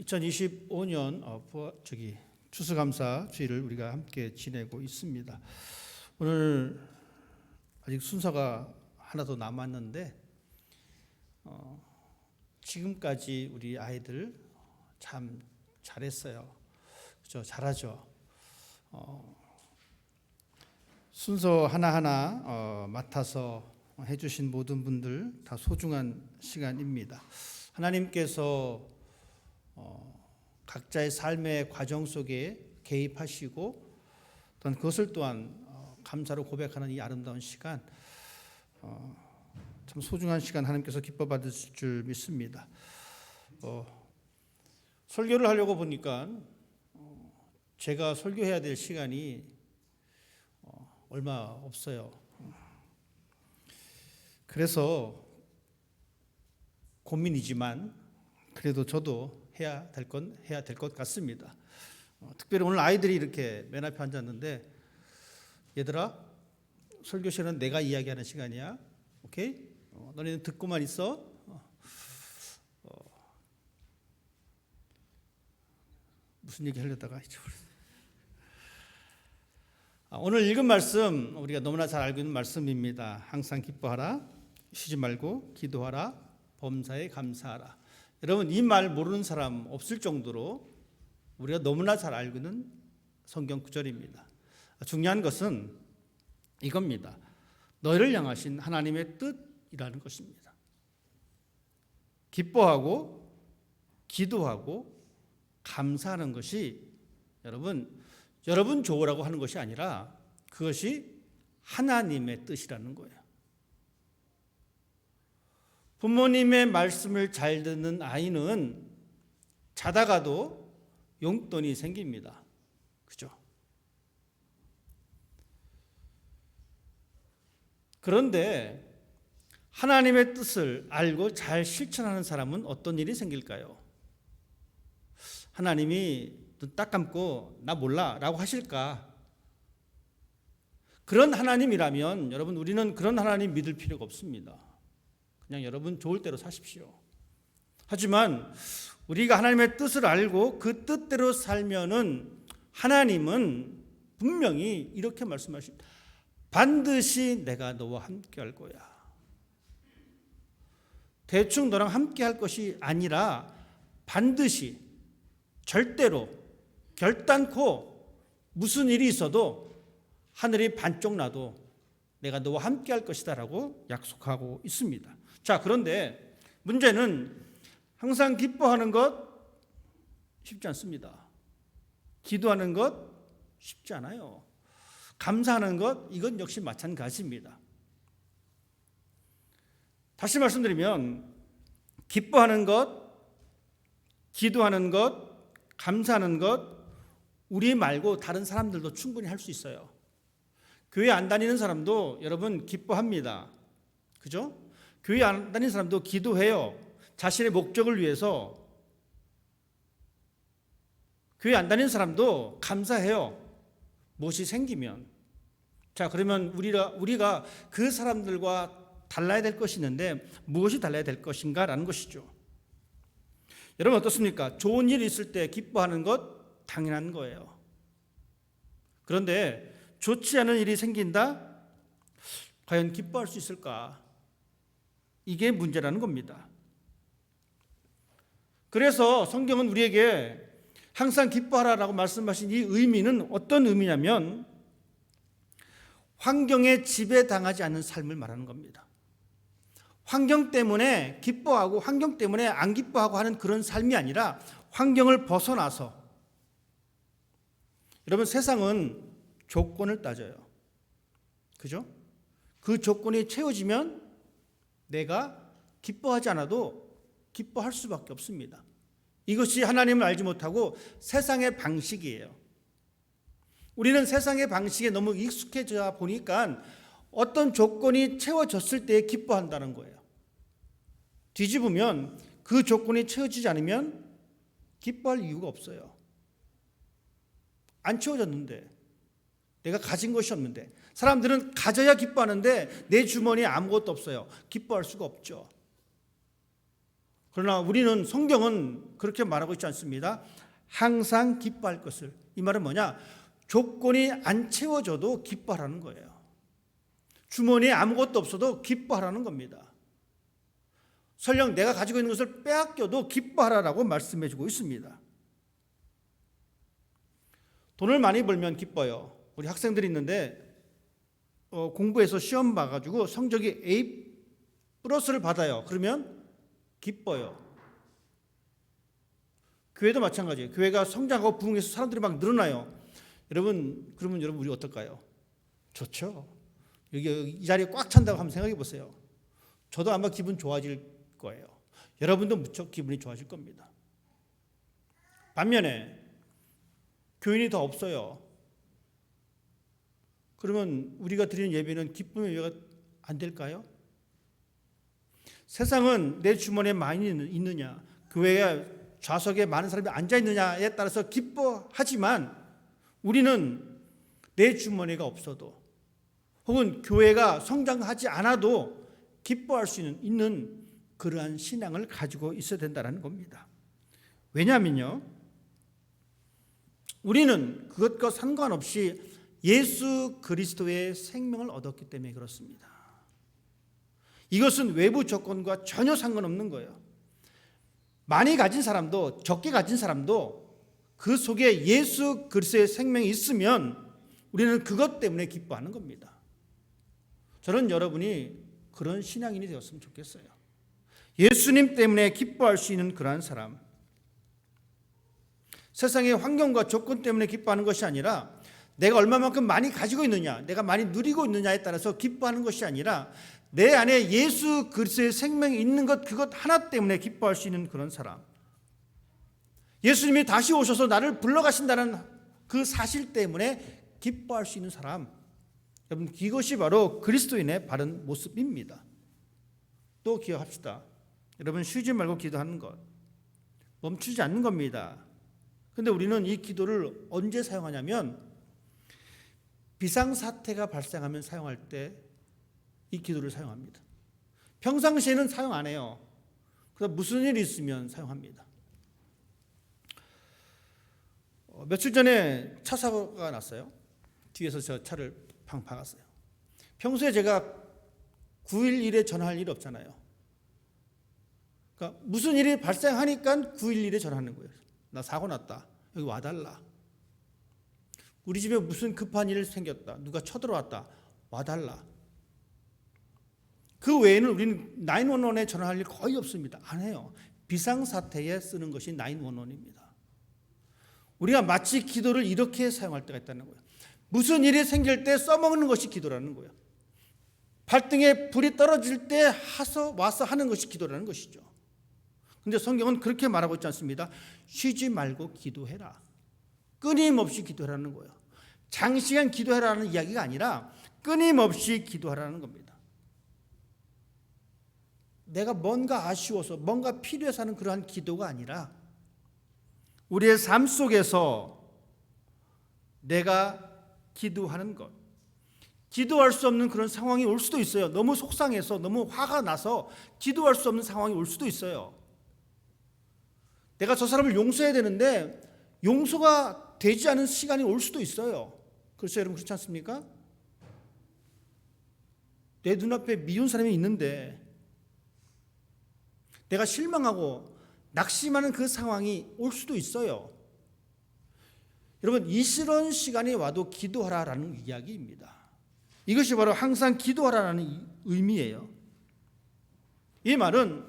2025년 어, 저기 추수감사 주일을 우리가 함께 지내고 있습니다. 오늘 아직 순서가 하나도 남았는데 어, 지금까지 우리 아이들 참 잘했어요. 그죠? 잘하죠. 어, 순서 하나하나 어, 맡아서 해주신 모든 분들 다 소중한 시간입니다. 하나님께서 어, 각자의 삶의 과정 속에 개입하시고 또한 그것을 또한 어, 감사로 고백하는 이 아름다운 시간 어, 참 소중한 시간 하나님께서 기뻐 받으실 줄 믿습니다. 어, 설교를 하려고 보니까 어, 제가 설교해야 될 시간이 어, 얼마 없어요. 그래서 고민이지만 그래도 저도 해야 될 건 해야 될 것 같습니다. 어, 특별히 오늘 아이들이 이렇게 맨 앞에 앉았는데 얘들아 설교 시간은 내가 이야기하는 시간이야. 오케이? 어, 너네는 듣고만 있어. 어, 어, 무슨 얘기 하려다가 잊어버렸네. 아, 오늘 읽은 말씀 우리가 너무나 잘 알고 있는 말씀입니다. 항상 기뻐하라, 쉬지 말고 기도하라, 범사에 감사하라. 여러분 이 말 모르는 사람 없을 정도로 우리가 너무나 잘 알고 있는 성경 구절입니다. 중요한 것은 이겁니다. 너희를 향하신 하나님의 뜻이라는 것입니다. 기뻐하고 기도하고 감사하는 것이 여러분 여러분 좋으라고 하는 것이 아니라 그것이 하나님의 뜻이라는 거예요. 부모님의 말씀을 잘 듣는 아이는 자다가도 용돈이 생깁니다. 그죠? 그런데 하나님의 뜻을 알고 잘 실천하는 사람은 어떤 일이 생길까요? 하나님이 눈 딱 감고 나 몰라 라고 하실까? 그런 하나님이라면 여러분 우리는 그런 하나님 믿을 필요가 없습니다. 그냥 여러분 좋을 대로 사십시오. 하지만 우리가 하나님의 뜻을 알고 그 뜻대로 살면은 하나님은 분명히 이렇게 말씀하십니다. 반드시 내가 너와 함께 할 거야. 대충 너랑 함께 할 것이 아니라 반드시 절대로 결단코 무슨 일이 있어도 하늘이 반쪽 나도 내가 너와 함께 할 것이다라고 약속하고 있습니다. 자, 그런데 문제는 항상 기뻐하는 것 쉽지 않습니다. 기도하는 것 쉽지 않아요. 감사하는 것 이건 역시 마찬가지입니다. 다시 말씀드리면 기뻐하는 것, 기도하는 것, 감사하는 것 우리 말고 다른 사람들도 충분히 할 수 있어요. 교회 안 다니는 사람도 여러분 기뻐합니다. 그죠? 교회 안 다니는 사람도 기도해요. 자신의 목적을 위해서 교회 안 다니는 사람도 감사해요. 무엇이 생기면. 자, 그러면 우리가 우리가 그 사람들과 달라야 될 것이 있는데 무엇이 달라야 될 것인가 라는 것이죠. 여러분 어떻습니까? 좋은 일이 있을 때 기뻐하는 것 당연한 거예요. 그런데 좋지 않은 일이 생긴다? 과연 기뻐할 수 있을까? 이게 문제라는 겁니다. 그래서 성경은 우리에게 항상 기뻐하라라고 말씀하신 이 의미는 어떤 의미냐면 환경에 지배당하지 않는 삶을 말하는 겁니다. 환경 때문에 기뻐하고 환경 때문에 안 기뻐하고 하는 그런 삶이 아니라 환경을 벗어나서 여러분 세상은 조건을 따져요. 그죠? 그 조건이 채워지면 내가 기뻐하지 않아도 기뻐할 수밖에 없습니다. 이것이 하나님을 알지 못하고 세상의 방식이에요. 우리는 세상의 방식에 너무 익숙해져 보니까 어떤 조건이 채워졌을 때 기뻐한다는 거예요. 뒤집으면 그 조건이 채워지지 않으면 기뻐할 이유가 없어요. 안 채워졌는데 내가 가진 것이 없는데 사람들은 가져야 기뻐하는데 내 주머니에 아무것도 없어요. 기뻐할 수가 없죠. 그러나 우리는 성경은 그렇게 말하고 있지 않습니다. 항상 기뻐할 것을. 이 말은 뭐냐? 조건이 안 채워져도 기뻐하라는 거예요. 주머니에 아무것도 없어도 기뻐하라는 겁니다. 설령 내가 가지고 있는 것을 빼앗겨도 기뻐하라라고 말씀해 주고 있습니다. 돈을 많이 벌면 기뻐요. 우리 학생들이 있는데 어, 공부해서 시험 봐가지고 성적이 A 플러스를 받아요. 그러면 기뻐요. 교회도 마찬가지예요. 교회가 성장하고 부흥해서 사람들이 막 늘어나요. 여러분, 그러면 여러분 우리 어떨까요? 좋죠. 여기 이 자리에 꽉 찬다고 한번 생각해 보세요. 저도 아마 기분 좋아질 거예요. 여러분도 무척 기분이 좋아질 겁니다. 반면에 교인이 더 없어요. 그러면 우리가 드리는 예배는 기쁨의 예배가 안 될까요? 세상은 내 주머니에 많이 있느냐, 교회에 좌석에 많은 사람이 앉아 있느냐에 따라서 기뻐하지만 우리는 내 주머니가 없어도 혹은 교회가 성장하지 않아도 기뻐할 수 있는, 있는 그러한 신앙을 가지고 있어야 된다는 겁니다. 왜냐하면요, 우리는 그것과 상관없이 예수 그리스도의 생명을 얻었기 때문에 그렇습니다. 이것은 외부 조건과 전혀 상관없는 거예요. 많이 가진 사람도 적게 가진 사람도 그 속에 예수 그리스도의 생명이 있으면 우리는 그것 때문에 기뻐하는 겁니다. 저는 여러분이 그런 신앙인이 되었으면 좋겠어요. 예수님 때문에 기뻐할 수 있는 그러한 사람. 세상의 환경과 조건 때문에 기뻐하는 것이 아니라 내가 얼마만큼 많이 가지고 있느냐, 내가 많이 누리고 있느냐에 따라서 기뻐하는 것이 아니라 내 안에 예수 그리스도의 생명이 있는 것 그것 하나 때문에 기뻐할 수 있는 그런 사람. 예수님이 다시 오셔서 나를 불러가신다는 그 사실 때문에 기뻐할 수 있는 사람. 여러분 이것이 바로 그리스도인의 바른 모습입니다. 또 기억합시다. 여러분 쉬지 말고 기도하는 것 멈추지 않는 겁니다. 근데 우리는 이 기도를 언제 사용하냐면 비상사태가 발생하면 사용할 때 이 기도를 사용합니다. 평상시에는 사용 안 해요. 그래서 무슨 일이 있으면 사용합니다. 어, 며칠 전에 차 사고가 났어요. 뒤에서 저 차를 팡 박았어요. 평소에 제가 911에 전화할 일 없잖아요. 그러니까 무슨 일이 발생하니까 911에 전화하는 거예요. 나 사고 났다. 여기 와달라. 우리 집에 무슨 급한 일 생겼다. 누가 쳐들어왔다. 와달라. 그 외에는 우리는 911에 전화할 일 거의 없습니다. 안 해요. 비상사태에 쓰는 것이 911입니다. 우리가 마치 기도를 이렇게 사용할 때가 있다는 거예요. 무슨 일이 생길 때 써먹는 것이 기도라는 거예요. 발등에 불이 떨어질 때 하서 와서 하는 것이 기도라는 것이죠. 근데 성경은 그렇게 말하고 있지 않습니다. 쉬지 말고 기도해라. 끊임없이 기도하라는 거예요. 장시간 기도해라는 이야기가 아니라 끊임없이 기도하라는 겁니다. 내가 뭔가 아쉬워서 뭔가 필요해서 하는 그러한 기도가 아니라 우리의 삶 속에서 내가 기도하는 것. 기도할 수 없는 그런 상황이 올 수도 있어요. 너무 속상해서 너무 화가 나서 기도할 수 없는 상황이 올 수도 있어요. 내가 저 사람을 용서해야 되는데 용서가 되지 않은 시간이 올 수도 있어요. 그렇죠, 여러분 그렇지 않습니까? 내 눈앞에 미운 사람이 있는데 내가 실망하고 낙심하는 그 상황이 올 수도 있어요. 여러분 이런 시간이 와도 기도하라라는 이야기입니다. 이것이 바로 항상 기도하라는 의미예요. 이 말은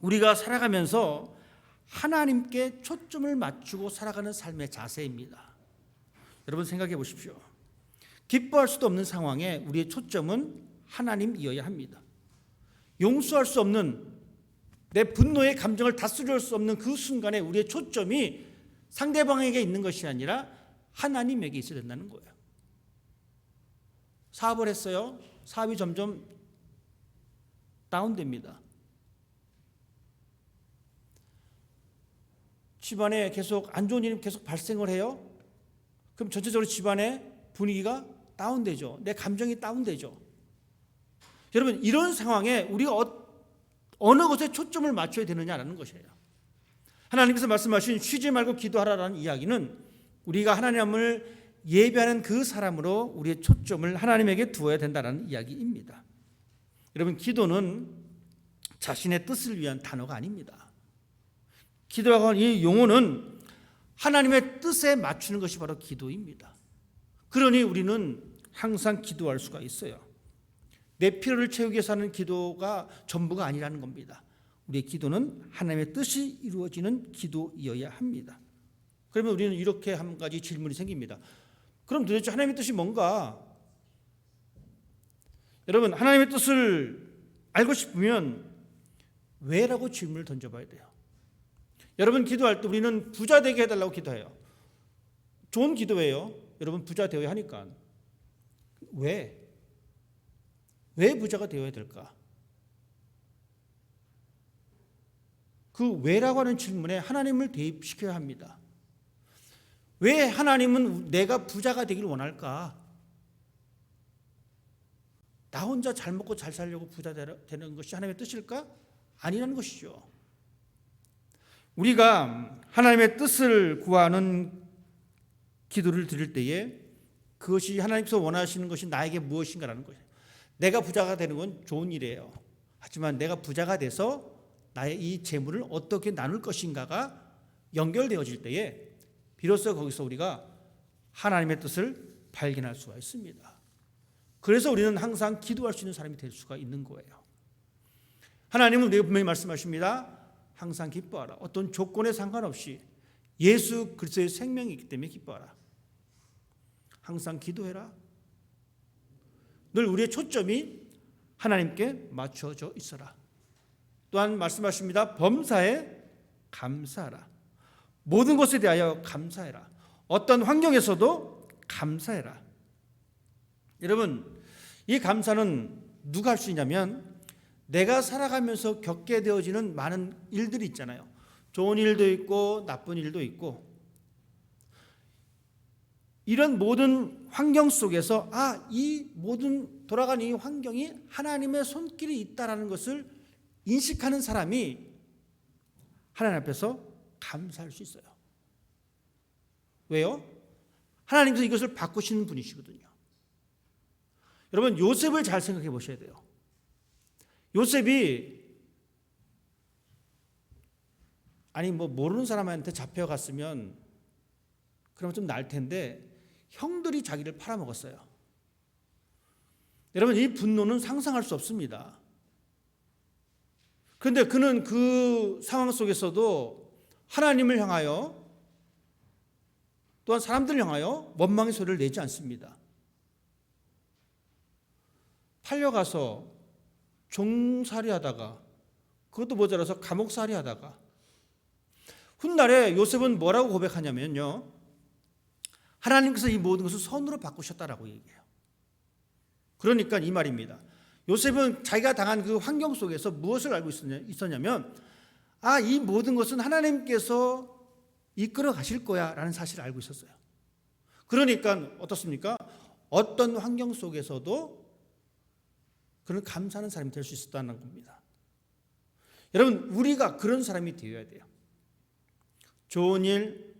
우리가 살아가면서 하나님께 초점을 맞추고 살아가는 삶의 자세입니다. 여러분 생각해 보십시오. 기뻐할 수도 없는 상황에 우리의 초점은 하나님이어야 합니다. 용서할 수 없는 내 분노의 감정을 다스릴 수 없는 그 순간에 우리의 초점이 상대방에게 있는 것이 아니라 하나님에게 있어야 된다는 거예요. 사업을 했어요. 사업이 점점 다운됩니다. 집안에 계속 안 좋은 일이 계속 발생을 해요. 그럼 전체적으로 집안의 분위기가 다운되죠. 내 감정이 다운되죠. 여러분 이런 상황에 우리가 어, 어느 것에 초점을 맞춰야 되느냐라는 것이에요. 하나님께서 말씀하신 쉬지 말고 기도하라라는 이야기는 우리가 하나님을 예배하는 그 사람으로 우리의 초점을 하나님에게 두어야 된다는 이야기입니다. 여러분 기도는 자신의 뜻을 위한 단어가 아닙니다. 기도라고 하는 이 용어는 하나님의 뜻에 맞추는 것이 바로 기도입니다. 그러니 우리는 항상 기도할 수가 있어요. 내 필요를 채우기 위해서 하는 기도가 전부가 아니라는 겁니다. 우리의 기도는 하나님의 뜻이 이루어지는 기도이어야 합니다. 그러면 우리는 이렇게 한 가지 질문이 생깁니다. 그럼 도대체 하나님의 뜻이 뭔가? 여러분, 하나님의 뜻을 알고 싶으면 왜라고 질문을 던져봐야 돼요. 여러분, 기도할 때 우리는 부자 되게 해달라고 기도해요. 좋은 기도예요. 여러분, 부자 되어야 하니까. 왜? 왜 부자가 되어야 될까? 그 왜라고 하는 질문에 하나님을 대입시켜야 합니다. 왜 하나님은 내가 부자가 되길 원할까? 나 혼자 잘 먹고 잘 살려고 부자 되는 것이 하나님의 뜻일까? 아니라는 것이죠. 우리가 하나님의 뜻을 구하는 기도를 드릴 때에 그것이 하나님께서 원하시는 것이 나에게 무엇인가라는 거예요. 내가 부자가 되는 건 좋은 일이에요. 하지만 내가 부자가 돼서 나의 이 재물을 어떻게 나눌 것인가가 연결되어질 때에 비로소 거기서 우리가 하나님의 뜻을 발견할 수가 있습니다. 그래서 우리는 항상 기도할 수 있는 사람이 될 수가 있는 거예요. 하나님은 우리에게 분명히 말씀하십니다. 항상 기뻐하라. 어떤 조건에 상관없이 예수 그리스도의 생명이 있기 때문에 기뻐하라. 항상 기도해라. 늘 우리의 초점이 하나님께 맞춰져 있어라. 또한 말씀하십니다. 범사에 감사하라. 모든 것에 대하여 감사해라. 어떤 환경에서도 감사해라. 여러분, 이 감사는 누가 할 수 있냐면 내가 살아가면서 겪게 되어지는 많은 일들이 있잖아요. 좋은 일도 있고 나쁜 일도 있고 이런 모든 환경 속에서 아, 이 모든 돌아가는 이 환경이 하나님의 손길이 있다라는 것을 인식하는 사람이 하나님 앞에서 감사할 수 있어요. 왜요? 하나님께서 이것을 바꾸시는 분이시거든요. 여러분 요셉을 잘 생각해 보셔야 돼요. 요셉이 아니 뭐 모르는 사람한테 잡혀갔으면 그러면 좀 날 텐데 형들이 자기를 팔아먹었어요. 여러분 이 분노는 상상할 수 없습니다. 그런데 그는 그 상황 속에서도 하나님을 향하여 또한 사람들을 향하여 원망의 소리를 내지 않습니다. 팔려가서 종살이 하다가 그것도 모자라서 감옥살이 하다가 훗날에 요셉은 뭐라고 고백하냐면요. 하나님께서 이 모든 것을 선으로 바꾸셨다라고 얘기해요. 그러니까 이 말입니다. 요셉은 자기가 당한 그 환경 속에서 무엇을 알고 있었냐면 아, 이 모든 것은 하나님께서 이끌어 가실 거야 라는 사실을 알고 있었어요. 그러니까 어떻습니까? 어떤 환경 속에서도 그런 감사하는 사람이 될 수 있었다는 겁니다. 여러분, 우리가 그런 사람이 되어야 돼요. 좋은 일,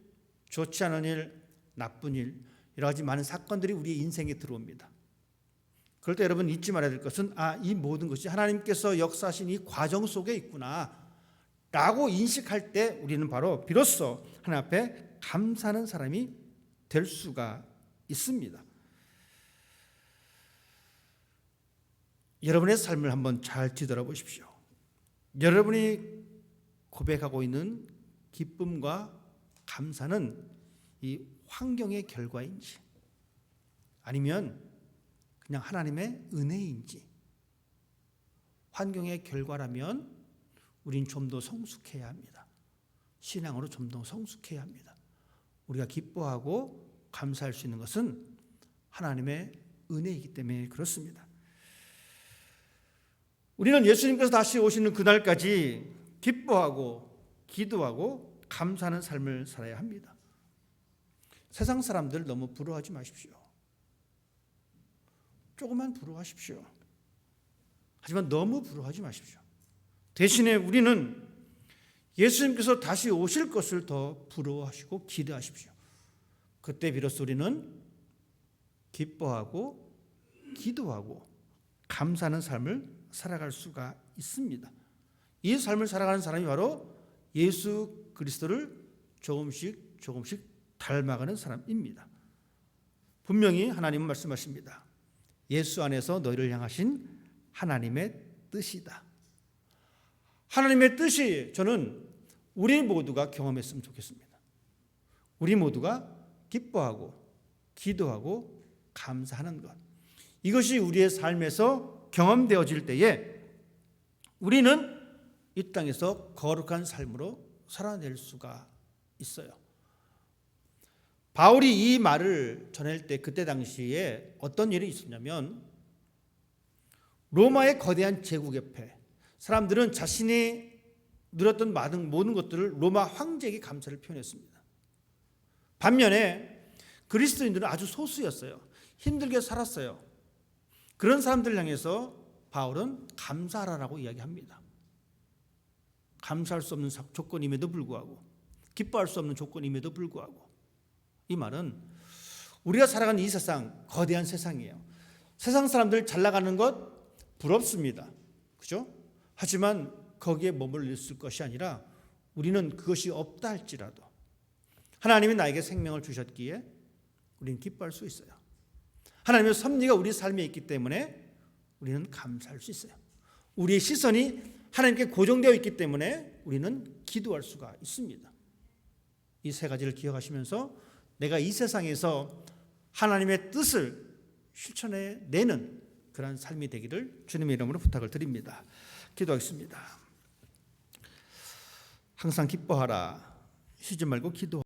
좋지 않은 일, 나쁜 일, 여러 가지 많은 사건들이 우리의 인생에 들어옵니다. 그럴 때 여러분 잊지 말아야 될 것은 아, 이 모든 것이 하나님께서 역사하신 이 과정 속에 있구나. 라고 인식할 때 우리는 바로 비로소 하나님 앞에 감사하는 사람이 될 수가 있습니다. 여러분의 삶을 한번 잘 뒤돌아보십시오. 여러분이 고백하고 있는 기쁨과 감사는 이 환경의 결과인지 아니면 그냥 하나님의 은혜인지 환경의 결과라면 우린 좀 더 성숙해야 합니다. 신앙으로 좀 더 성숙해야 합니다. 우리가 기뻐하고 감사할 수 있는 것은 하나님의 은혜이기 때문에 그렇습니다. 우리는 예수님께서 다시 오시는 그날까지 기뻐하고 기도하고 감사하는 삶을 살아야 합니다. 세상 사람들 너무 부러워하지 마십시오. 조금만 부러워하십시오. 하지만 너무 부러워하지 마십시오. 대신에 우리는 예수님께서 다시 오실 것을 더 부러워하시고 기대하십시오. 그때 비로소 우리는 기뻐하고 기도하고 감사하는 삶을 살아갈 수가 있습니다. 이 삶을 살아가는 사람이 바로 예수 그리스도를 조금씩 조금씩 닮아가는 사람입니다. 분명히 하나님은 말씀하십니다. 예수 안에서 너희를 향하신 하나님의 뜻이다. 하나님의 뜻이 저는 우리 모두가 경험했으면 좋겠습니다. 우리 모두가 기뻐하고 기도하고 감사하는 것. 이것이 우리의 삶에서 경험되어질 때에 우리는 이 땅에서 거룩한 삶으로 살아낼 수가 있어요. 바울이 이 말을 전할 때 그때 당시에 어떤 일이 있었냐면 로마의 거대한 제국 옆에 사람들은 자신이 누렸던 모든 것들을 로마 황제에게 감사를 표현했습니다. 반면에 그리스도인들은 아주 소수였어요. 힘들게 살았어요. 그런 사람들 향해서 바울은 감사하라고 이야기합니다. 감사할 수 없는 조건임에도 불구하고 기뻐할 수 없는 조건임에도 불구하고 이 말은 우리가 살아가는 이 세상 거대한 세상이에요. 세상 사람들 잘 나가는 것 부럽습니다. 그죠? 하지만 거기에 머물러 있을 것이 아니라 우리는 그것이 없다 할지라도 하나님이 나에게 생명을 주셨기에 우리는 기뻐할 수 있어요. 하나님의 섭리가 우리 삶에 있기 때문에 우리는 감사할 수 있어요. 우리의 시선이 하나님께 고정되어 있기 때문에 우리는 기도할 수가 있습니다. 이 세 가지를 기억하시면서 내가 이 세상에서 하나님의 뜻을 실천해 내는 그러한 삶이 되기를 주님의 이름으로 부탁을 드립니다. 기도하겠습니다. 항상 기뻐하라. 쉬지 말고 기도.